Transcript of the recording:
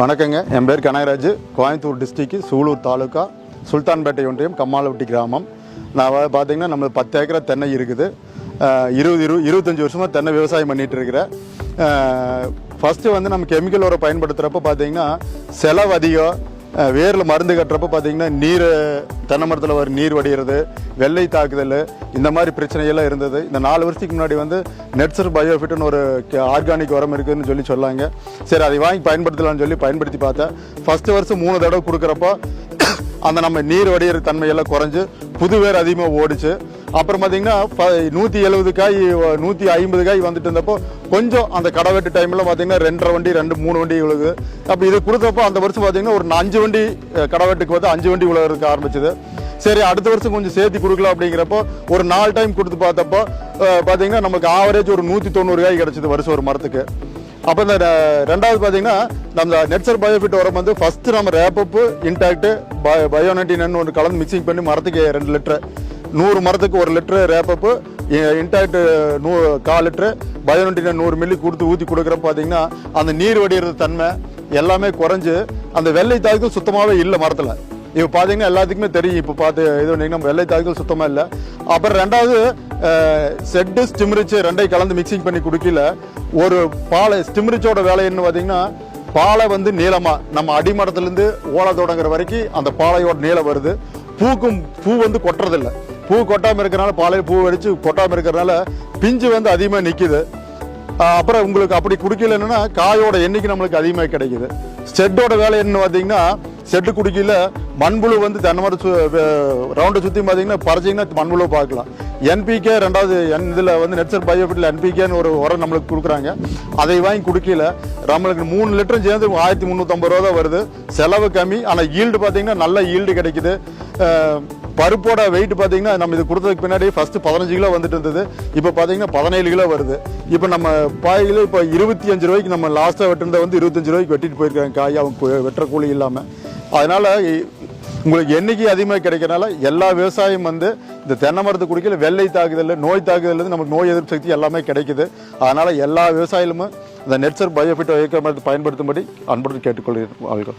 வணக்கங்க. என் பேர் கனகராஜ். கோயம்புத்தூர் டிஸ்ட்ரிக்கு சூலூர் தாலுக்கா சுல்தான்பேட்டை ஒன்றியம் கம்மாளவட்டி கிராமம். நான் பார்த்தீங்கன்னா நம்ம பத்து ஏக்கரா தென்னை இருக்குது. இருபது இரு இருபத்தஞ்சி வருஷமாக தென்னை விவசாயம் பண்ணிட்டு இருக்கிறேன் ஃபஸ்ட்டு வந்து நம்ம கெமிக்கல் உரம் பயன்படுத்துகிறப்ப பார்த்தீங்கன்னா செலவு அதிகம் வேரில் மருந்து கட்டுறப்ப பார்த்தீங்கன்னா நீர் தென்னை மரத்தில் வர நீர் வடிகிறது வெள்ளை தாக்குதல் இந்த மாதிரி பிரச்சனையெல்லாம் இருந்தது. இந்த நாலு வருஷத்துக்கு முன்னாடி வந்து நெட்சர் பயோஃபிட்னு ஒரு ஆர்கானிக் உரம் இருக்குதுன்னு சொல்லி சொல்லாங்க சரி அதை வாங்கி பயன்படுத்தலாம்னு சொல்லி பயன்படுத்தி பார்த்தேன். ஃபஸ்ட்டு வருஷம் மூணு தடவை கொடுக்குறப்போ அந்த நம்ம நீர் வடிகிற தன்மையெல்லாம் குறைஞ்சு புது வேர் அதிகமாக ஓடிச்சு. அப்புறம் பார்த்தீங்கன்னா நூற்றி எழுபது காய் நூற்றி ஐம்பது காய் வந்துட்டு இருந்தப்போ கொஞ்சம் அந்த கடவெட்டு டைமில் பார்த்தீங்கன்னா ரெண்டரை வண்டி ரெண்டு மூணு வண்டி விழுகு அப்போ இது கொடுத்தப்போ அந்த வருஷம் பார்த்தீங்கன்னா ஒரு அஞ்சு வண்டி கடை வெட்டுக்கு வந்து அஞ்சு வண்டி விழுகிறதுக்கு ஆரம்பிச்சது. சரி அடுத்த வருஷம் கொஞ்சம் சேர்த்து கொடுக்கலாம் அப்படிங்கிறப்போ ஒரு நாலு டைம் கொடுத்து பார்த்தப்போ பார்த்தீங்கன்னா நமக்கு ஆவரேஜ் ஒரு நூற்றி தொண்ணூறு காய் கிடச்சிது வருஷம் ஒரு மரத்துக்கு. அப்போ இந்த ரெண்டாவது பார்த்தீங்கன்னா நம்ம நெட்சர் பயோஃபிட் உரம் வந்து ஃபஸ்ட்டு நம்ம ரேப்பப்பு இன்டாக்ட் பயோனட்டின் ஒன்று கலந்து மிக்சிங் பண்ணி மரத்துக்கு ரெண்டு லிட்டரு. நூறு மரத்துக்கு ஒரு லிட்டரு ரேப்பப்பு இன்டாக்ட் நூ கால் லிட்டரு பயோனட்டின் நூறு மில்லி கொடுத்து ஊற்றி கொடுக்குற பார்த்தீங்கன்னா அந்த நீர் வடிகிற தன்மை எல்லாமே குறைஞ்சு அந்த வெள்ளை தாக்குதல் சுத்தமாகவே இல்லை மரத்தில். இப்போ பார்த்தீங்கன்னா எல்லாத்துக்குமே தெரியும் இப்போ பார்த்து இது பண்ணிங்கன்னா வெள்ளை தாக்குதல் சுத்தமாக இல்லை. அப்புறம் ரெண்டாவது செட்டு ஸ்டிம்ரிச்சு ரெண்டையும் கலந்து மிக்சிங் பண்ணி குடிக்கல. ஒரு பாலை ஸ்டிம்ரிச்சோட வேலை என்ன பார்த்தீங்கன்னா பாலை வந்து நீளமாக நம்ம அடிமரத்துலேருந்து ஓலை தொடங்குற வரைக்கும் அந்த பாலையோட நீளம் வருது. பூக்கும் பூ வந்து கொட்டுறதில்ல. பூ கொட்டாமல் இருக்கிறனால பாலையில் பூ வெடித்து கொட்டாமல் இருக்கிறனால பிஞ்சு வந்து அதிகமாக நிற்கிது அப்புறம் உங்களுக்கு அப்படி குடிக்கலன்னா காயோட எண்ணிக்கை நம்மளுக்கு அதிகமாக கிடைக்குது. செட்டோட வேலை என்ன பார்த்தீங்கன்னா செட்டு குடிக்கல மண்புழு வந்து தென்னை மரம் சு ரவுண்டை சுற்றி பார்த்தீங்கன்னா பறிச்சிங்கன்னா மண்புழு பார்க்கலாம். என்பிகே ரெண்டாவது என் இதில் வந்து நெட்சர் பயோஃபிட்டில் என்பிகேன்னு ஒரு உரம் நம்மளுக்கு கொடுக்குறாங்க. அதை வாங்கி குடிக்கல நம்மளுக்கு மூணு லிட்டரும் சேர்ந்து ஆயிரத்தி முந்நூற்றம்பது ரூபா தான் வருது. செலவு கம்மி ஆனால் ஈல்டு பார்த்தீங்கன்னா நல்ல ஈல்டு கிடைக்குது. பருப்போட வெயிட் பார்த்தீங்கன்னா நம்ம இது கொடுத்ததுக்கு பின்னாடி ஃபஸ்ட்டு பதினஞ்சு கிலோ வந்துட்டு இருந்தது. இப்போ பார்த்தீங்கன்னா பதினேழு கிலோ வருது. இப்போ நம்ம பாயில் இப்போ இருபத்தி அஞ்சு ரூபாய்க்கு நம்ம லாஸ்ட்டாக வெட்டிருந்த வந்து இருபத்தஞ்சு ரூபாய்க்கு வெட்டிட்டு போயிருக்காங்க காய். அவங்க வெட்டுற கூலி இல்லாமல் அதனால் உங்களுக்கு எண்ணிக்கை அதிகமாக கிடைக்கிறனால எல்லா விவசாயம் வந்து இந்த தென்னை மரத்து குடிக்கல வெள்ளை தாக்குதல் நோய் தாக்குதல் நமக்கு நோய் எதிர்ப்பு சக்தி எல்லாமே கிடைக்குது. அதனால் எல்லா விவசாயிகளும் இந்த நெட்சர் பயோஃபிட் பயன்படுத்தும்படி அன்புடன் கேட்டுக்கொள்கிறேன்.